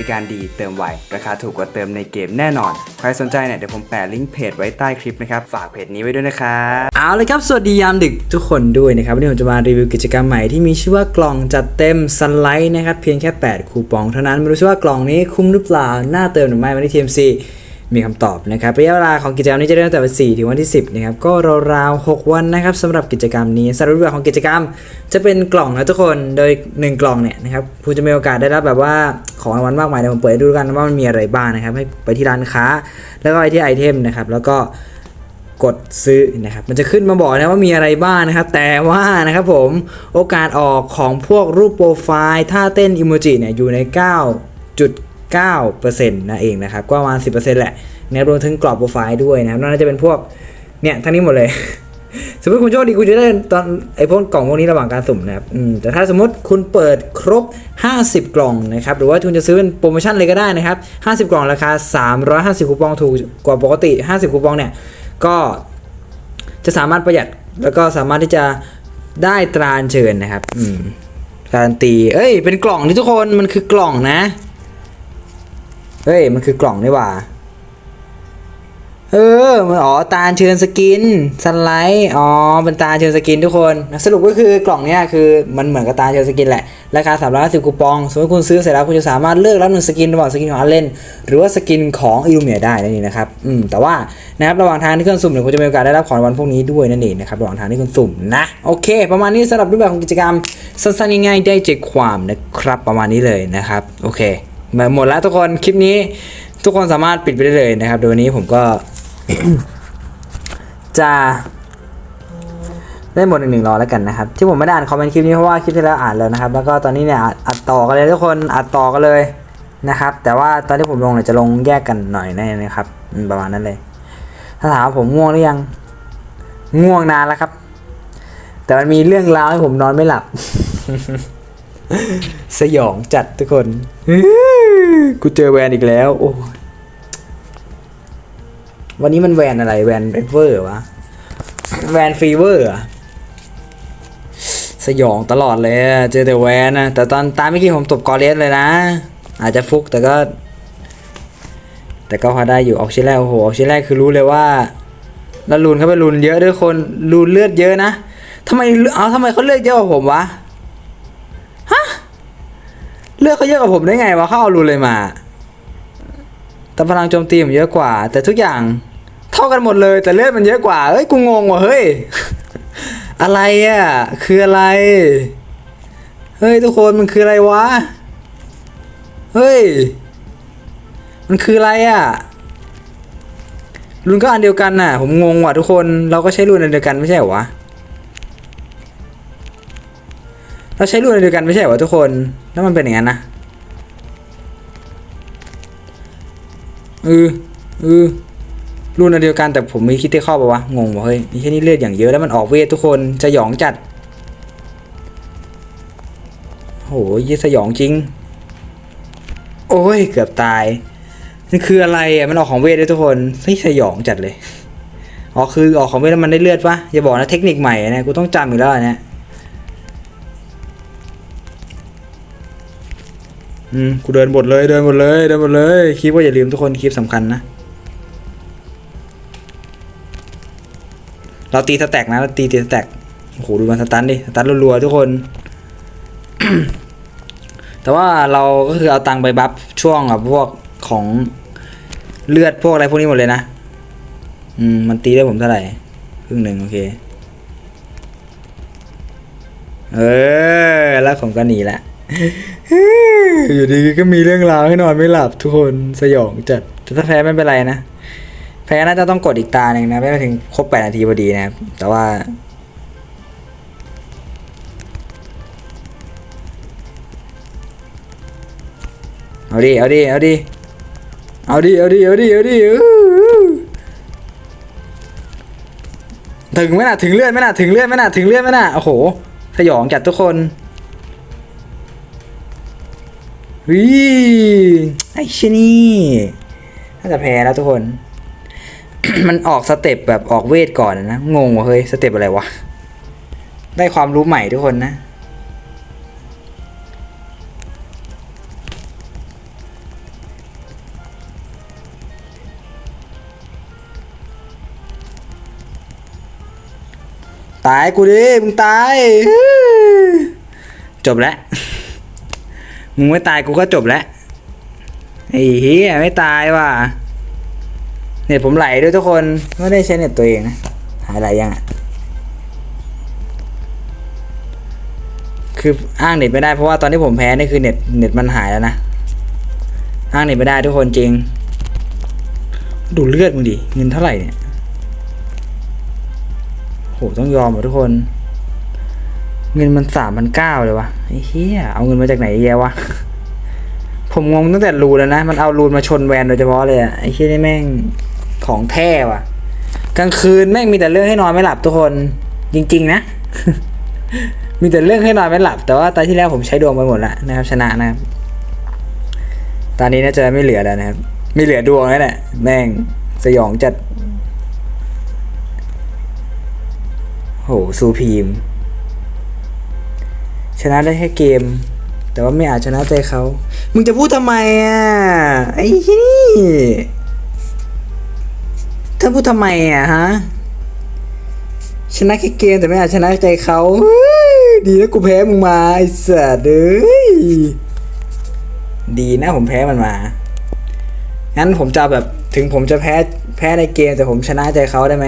ริการดีเติมไว ราคาถูกกว่าเติมในเกมแน่นอน ใครสนใจเนี่ยเดี๋ยวผมแปะลิงก์เพจไว้ใต้คลิปนะครับ ฝากเพจนี้ไว้ด้วยนะครับเอาเลยครับ สวัสดียามดึกทุกคนด้วยนะครับ วันนี้ผมจะมารีวิวกิจกรรมใหม่ที่มีชื่อว่ากล่องจัดเต็มซันไลท์นะครับเพียงแค่ 8 คูปองเท่านั้นไม่รู้ว่ากล่องนี้คุ้มหรือเปล่าน่าเติมหรือไม่มาที่ TMC มีคำตอบนะครับระยะเวลาของกิจกรรมนี้จะเริ่มตั้งแต่วัน4ถึงวันที่ 10นะครับก็ราวๆ6วันนะครับสำหรับกิจกรรมนี้สรับรูปแบบของกิจกรรม จะเป็นกล่องนะทุกคนโดย 1 กล่องเนี่ยนะครับคุณจะมีโอกาสได้รับแบบว่าของรางวัลมากมายเดี๋ยวผมเปิดดูกันว่ามันมีอะไรบ้างนะครับให้ไปที่ร้านค้า แล้วก็ไปที่ไอเทมนะครับแล้วก็กดซื้อนะครับมันจะขึ้นมาบอกนะว่ามีอะไรบ้างนะครับแต่ว่านะครับผมโอกาสออกของพวกรูปโปรไฟล์ท่าเต้นอิโมจิเนี่ยอยู่ใน 9%นั่นเองนะครับ ก็ประมาณ 10%แหละนะครับรวมถึงกรอบโปรไฟล์ด้วยนะครับน่าจะเป็นพวกเนี่ยทั้งนี้หมดเลย สมมติคุณโชคดีคุณจะได้ตอนไอพวกกล่องพวกนี้ระหว่างการสุ่มนะครับแต่ถ้าสมมติคุณเปิดครบ 50 กล่องนะครับหรือว่าคุณจะซื้อเป็นโปรโมชั่นเลยก็ได้นะครับ 50 กล่องราคา 350 คูปองถูกกว่าปกติ 50 คูปองเนี่ยก็จะสามารถประหยัดแล้วก็สามารถที่จะได้ตราอัญเชิญนะครับการันตี เอ้ย เป็นกล่องนี่ทุกคน มันคือกล่องนะ เฮ้ย มันคือกล่องนี่หว่า เออ มันอ๋อตาลเชิญสกินสไลด์อ๋อเป็นตาลเชิญสกินทุกคน สรุปก็คือกล่องเนี้ยคือมันเหมือนกับตาลเชิญสกินแหละ ราคา350คูปอง สมมติคุณซื้อเสร็จแล้วคุณจะสามารถเลือกรับหนึ่งสกินระหว่างสกินของอันเลนหรือว่าสกินของอิลูเมียได้นั่นเองนะครับอืมแต่ว่านะครับระหว่างทางที่คุณสุ่มเนี่ยคุณจะมีโอกาสได้รับของรางวัลพวกนี้ด้วยนั่นเองนะครับระหว่างทางที่คุณสุ่มนะโอเค ประมาณนี้สำหรับรูปแบบของกิจกรรมสั้นๆง่ายๆได้ใจความนะครับประมาณนี้เลยนะครับโอเค หมดแล้วทุกคนคลิปนี้ ทุกคนสามารถปิดไปได้เลยนะครับโดยวันนี้ผมก็ จะได้หมดหนึ่งหนึ่งรอแล้วกันนะครับ ที่ผมไม่ได้อ่านคอมเมนต์คลิปนี้เพราะว่าคลิปที่แล้วอ่านแล้วนะครับ แล้วก็ตอนนี้เนี่ยอัดต่อกันเลยทุกคนอัดต่อกันเลยนะครับ แต่ว่าตอนที่ผมลงเนี่ยจะลงแยกกันหน่อยแน่นะครับประมาณนั้นเลย ถ้าถามว่าผมง่วงหรือยังง่วงนานแล้วครับ แต่มันมีเรื่องราวให้ผมนอนไม่หลับ สยองจัดทุกคนกูเจอแวนอีกแล้ว โอ้วันนี้มันแวนอะไรแวนเรเวอร์วะ แวนฟีเวอร์อะสยองตลอดเลยเจอแต่แวนนะแต่ตอนตามเมื่อกี้ผมตบกอเลสเลยนะ อาจจะฟุกแต่ก็ แต่ก็พอได้อยู่ออกชิ้นแรกโอ้โหออกชิ้นแรกคือรู้เลยว่าแล้วลูนเขาไปลูนเยอะด้วยคนลูนเลือดเยอะนะทำไมเอาทำไมเขาเลือดเยอะกว่าผมวะ ลือดเขาเยอะกว่าผมได้ไงวะเขาเอาลูนเลยมา แต่พลังโจมตีผมเยอะกว่า แต่ทุกอย่างเท่ากันหมดเลย แต่เลือดมันเยอะกว่าเอ้ยกูงงว่ะเฮ้ยอะไรอะคืออะไร เฮ้ยทุกคนมันคืออะไรวะ เฮ้ย มันคืออะไรอะรุ่นก็อันเดียวกันน่ะ ผมงงว่ะทุกคน เราก็ใช้รุ่นอันเดียวกันไม่ใช่เหรอวะ เราใช้รุ่นเดียวกันไม่ใช่เหรอทุกคน แล้วมันเป็นอย่างนั้นนะเออเออรุ่นเดียวกันแต่ผมมีคิดที่เข้าปะวะ งงวะเฮ้ยนี่แค่นี้เลือดอย่างเยอะแล้วมันออกเวททุกคนจะหยองจัด โหยี่สยองจริง โอ้ย เกือบตายนี่คืออะไรอะมันออกของเวทด้วยทุกคนเฮ้ยสยองจัดเลย อ๋อคือออกของเวทแล้วมันได้เลือดปะอย่าบอกนะเทคนิคใหม่นะกูต้องจำอีกแล้วอันเนี่ย อืมกูเดินหมดเลยเดินหมดเลยเดินหมดเลยคลิปว่าอย่าลืมทุกคนคลิปสำคัญนะ เราตีสแต็กนะเราตีตีสแต็กโอ้โหดูมันสตันดิสตันรัวๆทุกคน แต่ว่าเราก็คือเอาตังค์ไปบัฟช่วงแบบพวกของเลือดพวกอะไรพวกนี้หมดเลยนะ อืมมันตีได้ผมเท่าไหร่ครึ่งหนึ่งโอเคเออแล้วผมก็หนีละ อยู่ดีก็มีเรื่องราวให้นอนไม่หลับทุกคนสยองจัดแต่ถ้าแพ้ไม่เป็นไรนะ แพ้น่าจะต้องกดอีกตาหนึ่งนะไม่ถึงครบแปดนาทีพอดีนะครับ แต่ว่า เอาดิ เอาดิ เอาดิ เอาดิ เอาดิ เอาดิ เอาดิถึงไหมน่ะ ถึงเลื่อดไหมน่ะ ถึงเลื่อดไหมน่ะ ถึงเลื่อดไหมน่ะ โอ้โห สยองจัดทุกคน วิไอ้ชนี่น่าจะแพ้แล้วทุกคน มันออกสเต็ปแบบออกเวทก่อนนะ งงว่ะเฮ้ยสเต็ปอะไรวะ ได้ความรู้ใหม่ทุกคนนะ ตายกูดิ มึงตาย จบแล้ว มึงไม่ตายกูก็จบแล้วไอ้เฮียไม่ตายว่ะเน็ตผมไหลด้วยทุกคนไม่ได้ใช้เน็ตตัวเองนะหายไหลยังอะคืออ้างเน็ตไม่ได้เพราะว่าตอนที่ผมแพ้นี่คือเน็ตเน็ตมันหายแล้วนะอ้างเน็ตไม่ได้ทุกคนจริง ดูเลือดมึงดิเงินเท่าไหร่เนี่ยโหต้องยอมอะทุกคน เงินมันสามพันเก้าเลยวะไอ้เหี้ยเอาเงินมาจากไหนเยอะแยวะ ผมงงตั้งแต่รูแล้วนะ มันเอารูนมาชนแวนโดยเฉพาะเลยอะไอ้เหี้ยนี่แม่งของแท้ว่ะกลางคืนแม่งมีแต่เรื่องให้นอนไม่หลับทุกคนจริง ๆ นะ มีแต่เรื่องให้นอนไม่หลับ แต่ว่าตอนที่แล้วผมใช้ดวงไปหมดแล้วนะครับ ชนะนะครับ ตอนนี้น่าจะไม่เหลือแล้วนะครับ ไม่เหลือดวงแล้วแหละแม่งสยองจัดโหซูพีม ชนะได้แค่เกม แต่ว่าไม่อาจชนะใจเขา มึงจะพูดทำไมอะไอ้นี่ถ้าพูดทำไมอะฮะ ชนะแค่เกมแต่ไม่อาจชนะใจเขาเฮ้ยดีนะกูแพ้มึงมาไอ้สัสเอ้ยดีนะผมแพ้มันมา งั้นผมจะแบบถึงผมจะแพ้แพ้ในเกมแต่ผมชนะใจเขาได้ไหม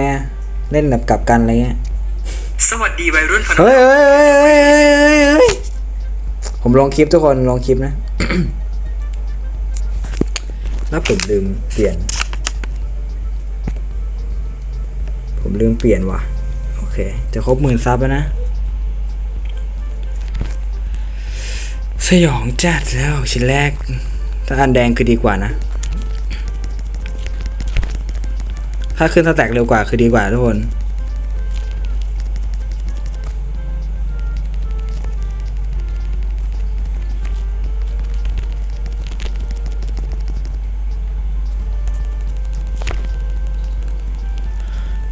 เล่นแบบกลับกันอะไรเงี้ย สวัสดีวัยรุ่นพนมเฮ้ยเฮ้ยเฮ้ยเฮ้ยเฮ้ยเฮ้ยเฮ้ย ผมลองคลิปทุกคนลองคลิปนะ แล้วผมลืมเปลี่ยน ผมลืมเปลี่ยนว่ะ โอเค จะครบหมื่นซับแล้วนะ สยองจัดแล้วชิ้นแรก ถ้าอันแดงคือดีกว่านะ ถ้าขึ้นสแต็กเร็วกว่าคือดีกว่าทุกคน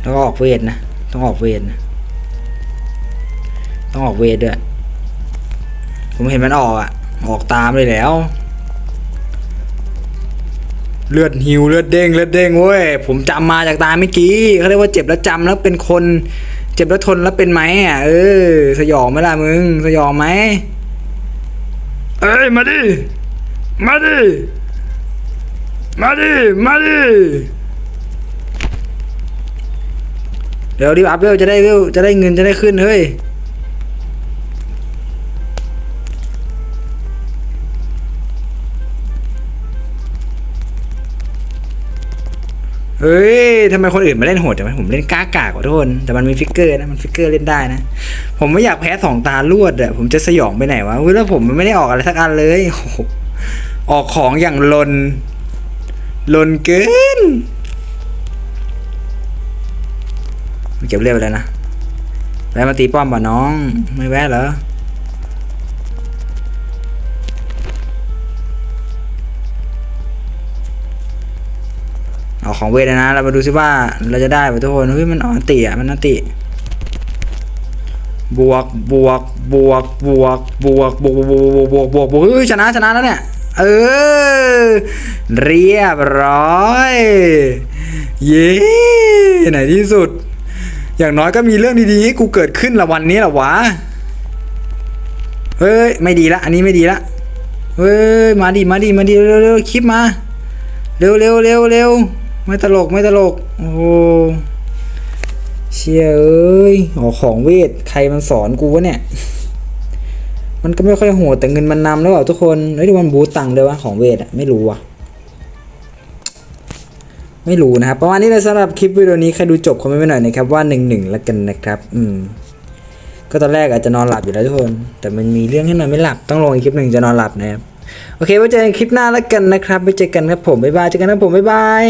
แล้วก็ออกเวทนะ ต้องออกเวทนะ ต้องออกเวทด้วย ผมเห็นมันออกอะออกตามเลยแล้ว เลือดหิวเลือดเด้งเลือดเด้งเว้ย ผมจำมาจากตาเมื่อกี้เขาเรียกว่าเจ็บแล้วจำแล้วเป็นคน เจ็บแล้วทนแล้วเป็นไหมอะ เออ สยองไหมล่ะมึง สยองไหมเอ้ย มาดิ มาดิ มาดิ มาดิ เดี๋ยวรีบอัพเวลจะได้เวลจะได้เงินจะได้ขึ้นเฮ้ยเฮ้ยทำไมคนอื่นมาเล่นโหดจังวะผมเล่นกล้ากากกว่าทุกคน แต่มันมีฟิกเกอร์นะ มันฟิกเกอร์เล่นได้นะ ผมไม่อยากแพ้สองตารวดอะผมจะสยองไปไหนวะเฮ้ยแล้วผมมันไม่ได้ออกอะไรสักอันเลยโอ้โหออกของอย่างลน ลนเกิน เก็บเรียบไปแล้วนะแวะมาตีป้อมป่ะน้อง ไม่แวะเหรอเอาของเวทนะ เรามาดูซิว่าเราจะได้ป่ะทุกคนเฮ้ยมันอ่อนติอะมันอันติบวกบวกบวกบวกบวกบวกบวกบวกบวกบวกบวกบวกเฮ้ยชนะชนะแล้วเนี่ยเออเรียบร้อย เย้ไหนที่สุด อย่างน้อยก็มีเรื่องดีๆให้กูเกิดขึ้นละวันนี้ละวะ เฮ้ย ไม่ดีละ อันนี้ไม่ดีละ เฮ้ย มาดิ มาดิ มาดิ เร็วเร็วคลิปมา เร็วเร็วเร็วเร็วไม่ตลก ไม่ตลก โอ้โห เชี่ยเอ้ยอ๋อของเวท ใครมันสอนกูวะเนี่ย มันก็ไม่ค่อยโหดแต่เงินมันนำแล้วเปล่าทุกคน เฮ้ยดูมันบูตตังค์ด้วยวะของเวทอะไม่รู้ว่ะ ไม่รู้นะครับประมาณนี้เลยสำหรับคลิปวิดีโอนี้ใครดูจบคอมเมนต์มาหน่อยนะครับว่า1นึแล้วกันนะครับอืมก็ตอนแรกอาจจะนอนหลับอยู่แล้วทุกคน แต่มันมีเรื่องให้นอนไม่หลับต้องลงอีกคลิปหนึ่งจะนอนหลับนะครับโอเคไว้เจอกันคลิปหน้าแล้วกันนะครับไว้เจอกันครับผมบ๊ายบายเจอกันครับผมบ๊ายบาย